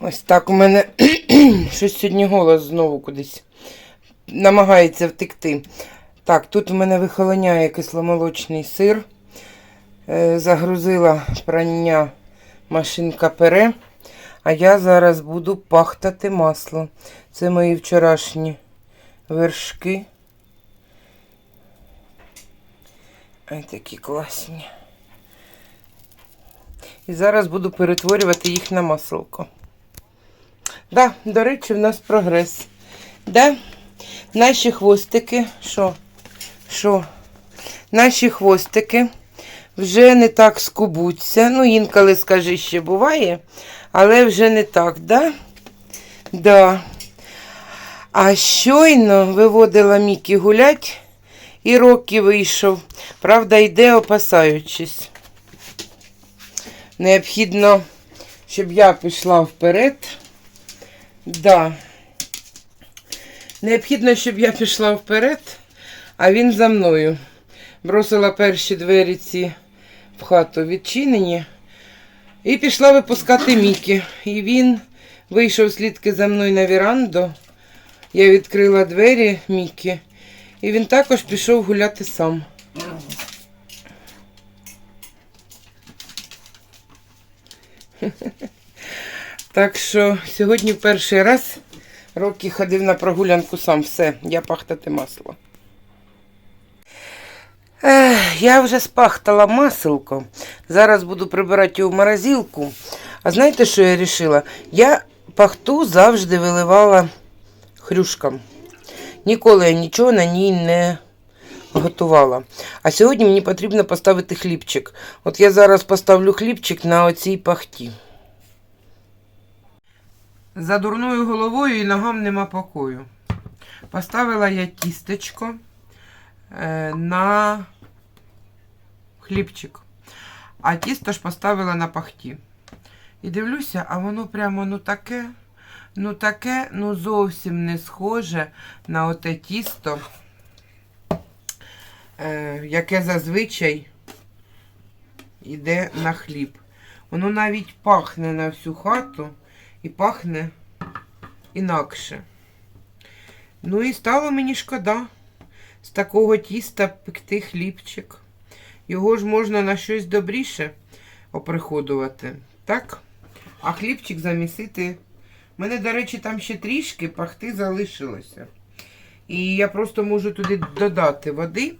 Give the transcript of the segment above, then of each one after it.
Ось так у мене щось сьогодні голос знову кудись намагається втекти. Так, тут у мене вихолоняє кисломолочний сир. Е, Загрузила прання машинка пере. А я зараз буду пахтати масло. Це мої вчорашні вершки. Ай, такі класні. І зараз буду перетворювати їх на масло. Да, до речі, в нас прогрес. Да? Наші хвостики, що? Що? Наші хвостики вже не так скубуться. Ну, інколи, скажи, ще буває, але вже не так, да? Да. А щойно виводила Мікі гулять, і Рокі вийшов. Правда, йде опасаючись. Необхідно, щоб я пішла вперед. Да. Необхідно, щоб я пішла вперед, а він за мною. Бросила перші двері ці в хату відчинені і пішла випускати Мікі. І він вийшов слідки за мною на віранду. Я відкрила двері Мікі, і він також пішов гуляти сам. Так що сьогодні перший раз Рокі ходив на прогулянку сам. Все, я пахтати масло. Я вже спахтала маселко. Зараз буду прибирати його в морозилку. А знаєте, що я вирішила? Я пахту завжди виливала хрюшкам. Ніколи я нічого на ній не готувала. А сьогодні мені потрібно поставити хлібчик. От я зараз поставлю хлібчик на оцій пахті. За дурною головою і ногам нема покою. Поставила я тістечко на хлібчик. А тісто ж поставила на пахті. І дивлюся, а воно прямо ну таке, ну таке, ну зовсім не схоже на оте тісто, е, яке зазвичай йде на хліб. Воно навіть пахне на всю хату і пахне інакше. Ну і стало мені шкода з такого тіста пекти хлібчик. Його ж можна на щось добріше оприходувати. Так? А хлібчик замісити. У мене, до речі, там ще трішки пахти залишилося. І я просто можу туди додати води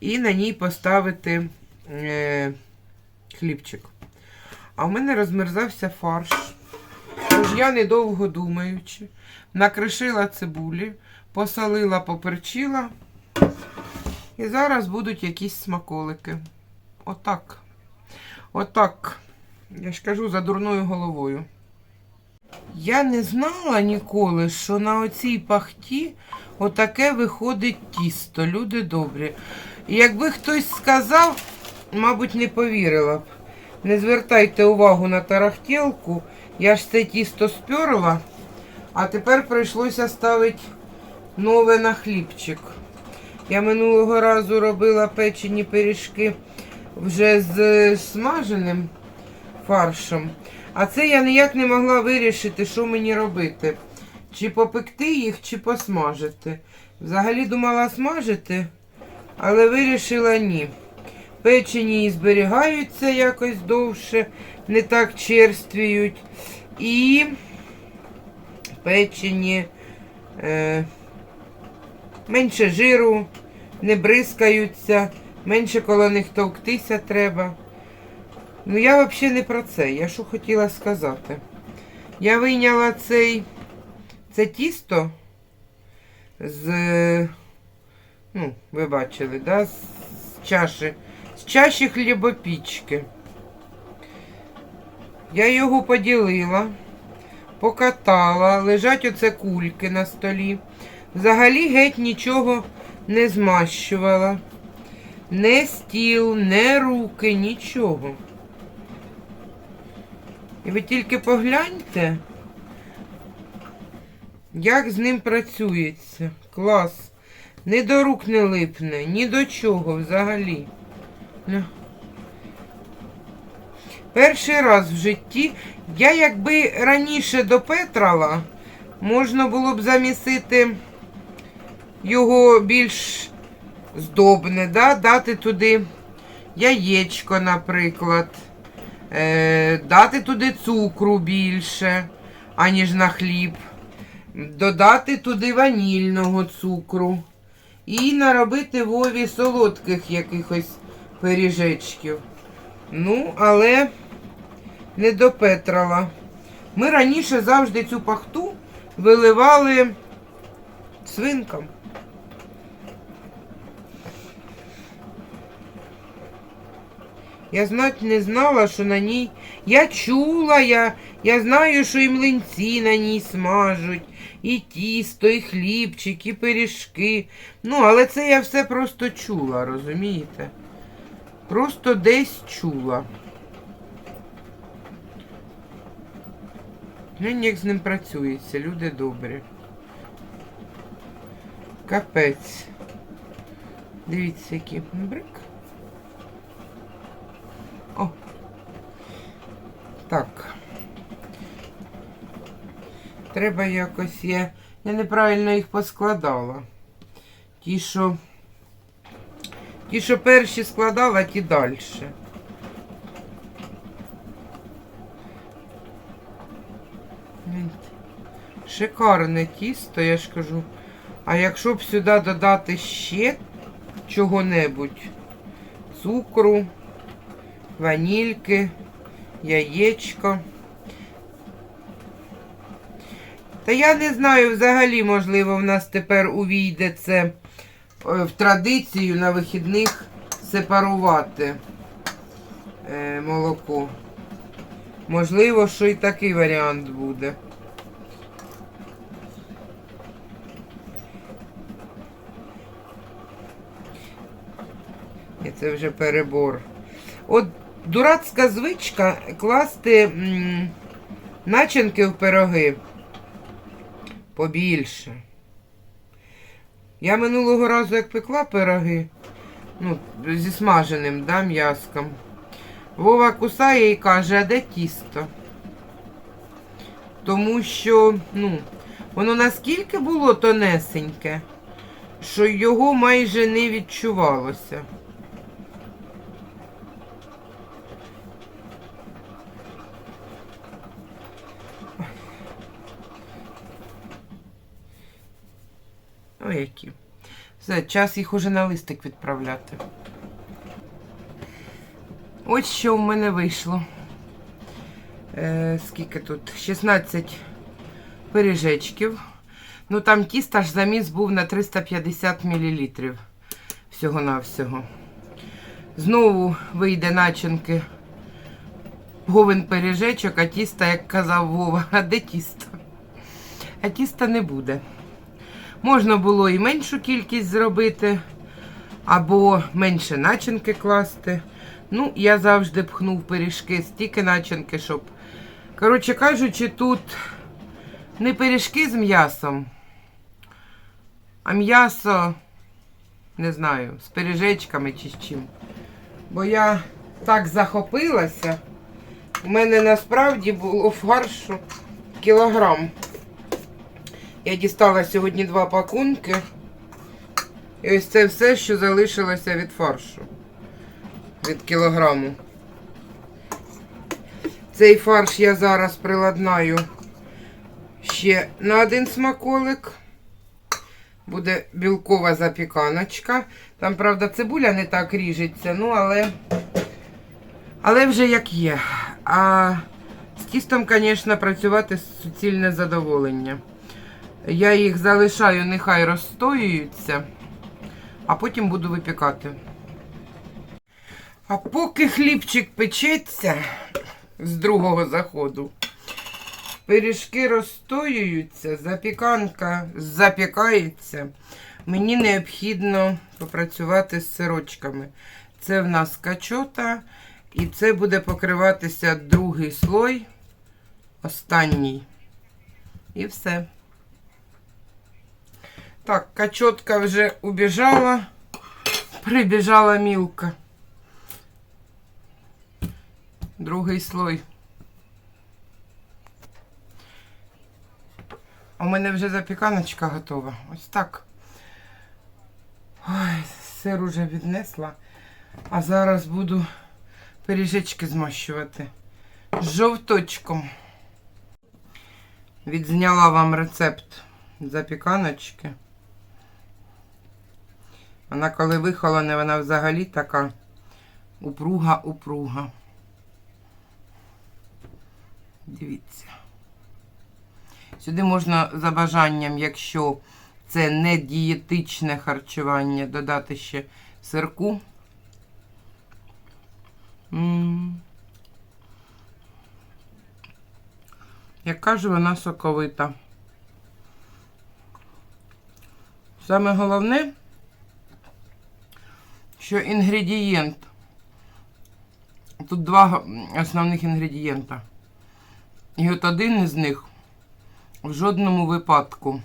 і на ній поставити е, хлібчик. А в мене розмерзався фарш. Тож я, недовго думаючи, накришила цибулі, посолила, поперчила. І зараз будуть якісь смаколики. Отак. Отак. Я ж кажу за дурною головою. Я не знала ніколи, що на оцій пахті отаке виходить тісто. Люди добрі. І якби хтось сказав, мабуть, не повірила б. Не звертайте увагу на тарахтілку. Я ж це тісто сперла, а тепер прийшлося ставити нове на хлібчик. Я минулого разу робила печені пиріжки вже з смаженим фаршем. А це я ніяк не могла вирішити, що мені робити. Чи попекти їх, чи посмажити. Взагалі думала смажити, але вирішила ні. Печені і зберігаються якось довше, не так черствіють. І печені е, менше жиру, не бризкаються, менше коло них товктися треба. Ну, я взагалі не про це. Я що хотіла сказати. Я вийняла цей, це тісто з, ну, ви бачили, да, з чаші, з чаші хлібопічки. Я його поділила, покатала, лежать оце кульки на столі. Взагалі геть нічого не змащувала. Не стіл, не руки, нічого. І ви тільки погляньте, Як з ним працюється? Клас. Ні до рук не липне, ні до чого взагалі. Перший раз в житті. Я якби раніше допетрала, можна було б замісити його більш здобне, да? дати туди яєчко, наприклад, е, дати туди цукру більше, аніж на хліб, додати туди ванільного цукру і наробити Вові солодких якихось пиріжечків. Ну, але не допетрала. Ми раніше завжди цю пахту виливали свинкам. Я знать не знала, що на ній. Я чула, я, я знаю, що і млинці на ній смажуть, і тісто, і хлібчик, і пиріжки. Ну, але це я все просто чула, розумієте? Просто десь чула. Глянь, як з ним працюється, люди добрі. Капець. Дивіться, який брик. О. Так. Треба якось я. Я неправильно їх поскладала. Ті, що. Ті, що перші складала, ті далі. Шикарне тісто, я ж кажу. А якщо б сюди додати ще чого-небудь, цукру, ванільки, яєчко. Та я не знаю, взагалі, можливо, в нас тепер увійде це е, в традицію на вихідних сепарувати е, молоко. Можливо, що і такий варіант буде. І це вже перебор. От дурацька звичка класти м, начинки в пироги побільше. Я минулого разу, як пекла пироги, ну, зі смаженим да, м'яском, Вова кусає і каже, а де тісто? Тому що, ну, воно наскільки було тонесеньке, що його майже не відчувалося. Які. Все, час їх уже на листик відправляти. Ось що в мене вийшло. Е, скільки тут? 16 пиріжечків. Ну там тіста ж заміс був на 350 мл. Всього-навсього. Знову вийде начинки. Говен пиріжечок, а тіста, як казав Вова, а де тісто? А тіста не буде. Можна було і меншу кількість зробити, або менше начинки класти. Ну, я завжди пхнув пиріжки стільки начинки, щоб. Коротше кажучи, тут не пиріжки з м'ясом, а м'ясо, не знаю, з пиріжечками чи з чим. Бо я так захопилася. У мене насправді було фаршу кілограм. Я дістала сьогодні два пакунки. І ось це все, що залишилося від фаршу. Від кілограму. Цей фарш я зараз приладнаю ще на один смаколик. Буде білкова запіканочка. Там, правда, цибуля не так ріжеться, ну, але, але вже як є. А з тістом, звісно, працювати суцільне задоволення. Я їх залишаю, нехай розстоюються, а потім буду випікати. А поки хлібчик печеться з другого заходу, пиріжки розстоюються, запіканка запікається, мені необхідно попрацювати з сирочками. Це в нас качота, і це буде покриватися другий слой, останній. І все. Так, качотка вже убіжала. Прибіжала мілка. Другий слой. У мене вже запіканочка готова. Ось так. Ой, сир уже віднесла. А зараз буду пиріжечки змащувати жовточком. Відзняла вам рецепт запіканочки. Вона коли вихолоне, вона взагалі така упруга-упруга. Дивіться. Сюди можна за бажанням, якщо це не дієтичне харчування, додати ще сирку. М. Як кажу, вона соковита. Саме головне, що інгредієнт. Тут два основних інгредієнта. І от один із них в жодному випадку,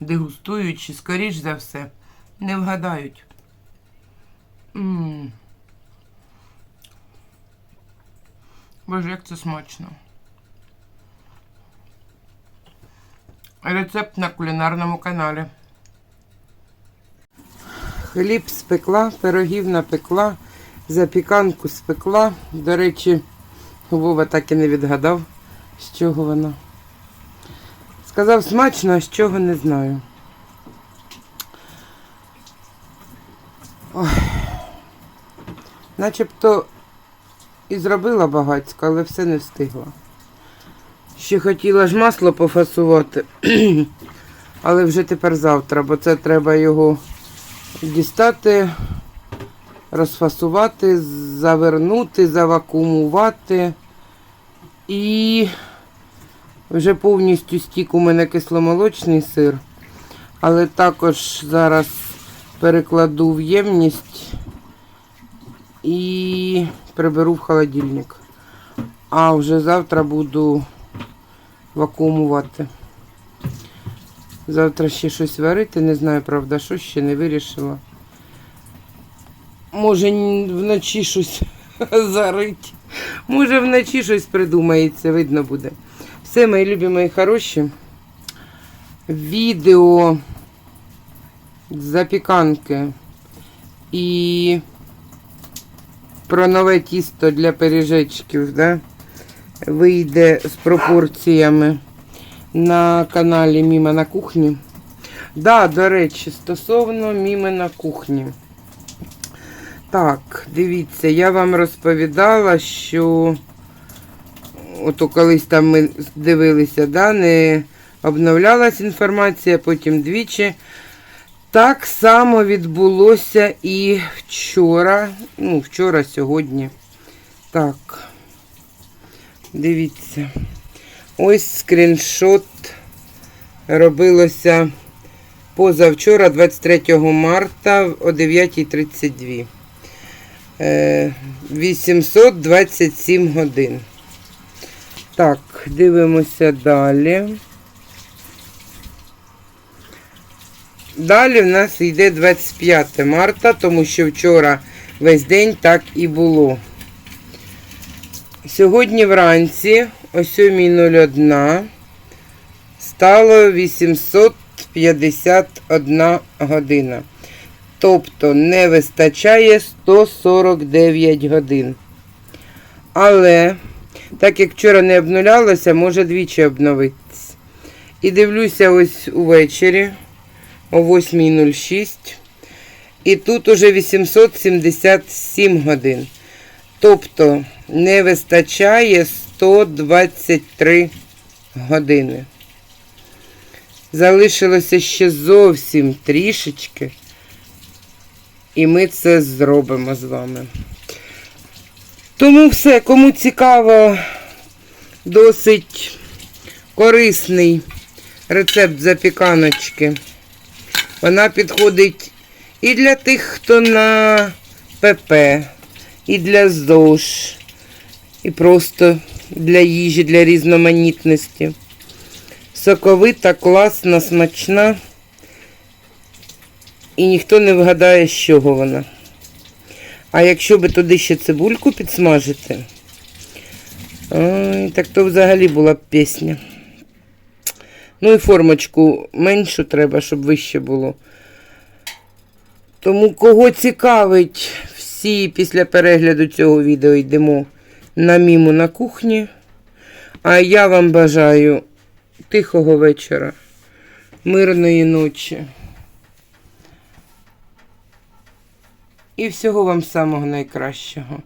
дегустуючи, скоріш за все, не вгадають. М. Боже, як це смачно. Рецепт на кулінарному каналі. Хліб спекла, пирогів напекла, запіканку спекла. До речі, Вова так і не відгадав, з чого вона. Сказав смачно, а з чого не знаю. Ой. Начебто і зробила багацько, але все не встигла. Ще хотіла ж масло пофасувати, але вже тепер завтра, бо це треба його дістати, розфасувати, завернути, завакуумувати. І вже повністю стік у мене кисломолочний сир, але також зараз перекладу в ємність і приберу в холодильник. А вже завтра буду вакуумувати. Завтра ще щось варити, не знаю, правда, що ще не вирішила. Може вночі щось зарить. Може вночі щось придумається, видно буде. Все, мої любі, мої хороші. Відео запіканки і про нове тісто для пиріжечків, да? вийде з пропорціями на каналі Міма на кухні. Да, до речі, стосовно Міми на кухні. Так, дивіться, я вам розповідала, що ото колись там ми дивилися, да, не обновлялась інформація, потім двічі. Так само відбулося і вчора. Ну, вчора, сьогодні. Так. Дивіться. Ось скріншот робилося позавчора, 23 марта о 9.32. Е, 827 годин. Так, дивимося далі. Далі в нас йде 25 марта, тому що вчора весь день так і було. Сьогодні вранці о 7.01 стало 851 година. Тобто не вистачає 149 годин. Але, так як вчора не обнулялося, може двічі обновитись. І дивлюся ось увечері о 8.06. І тут уже 877 годин. Тобто не вистачає 123 години. Залишилося ще зовсім трішечки. І ми це зробимо з вами. Тому все, кому цікаво, досить корисний рецепт запіканочки. Вона підходить і для тих, хто на ПП, і для ЗОЖ, і просто для їжі, для різноманітності. Соковита, класна, смачна. І ніхто не вгадає, з чого вона. А якщо би туди ще цибульку підсмажити, ой, так то взагалі була б пісня. Ну і формочку меншу треба, щоб вище було. Тому кого цікавить, всі після перегляду цього відео йдемо на міму на кухні. А я вам бажаю тихого вечора, мирної ночі. І всього вам самого найкращого.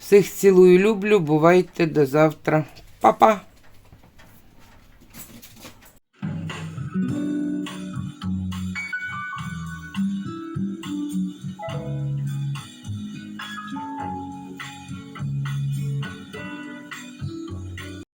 Всіх цілую, люблю. Бувайте до завтра. Па-па!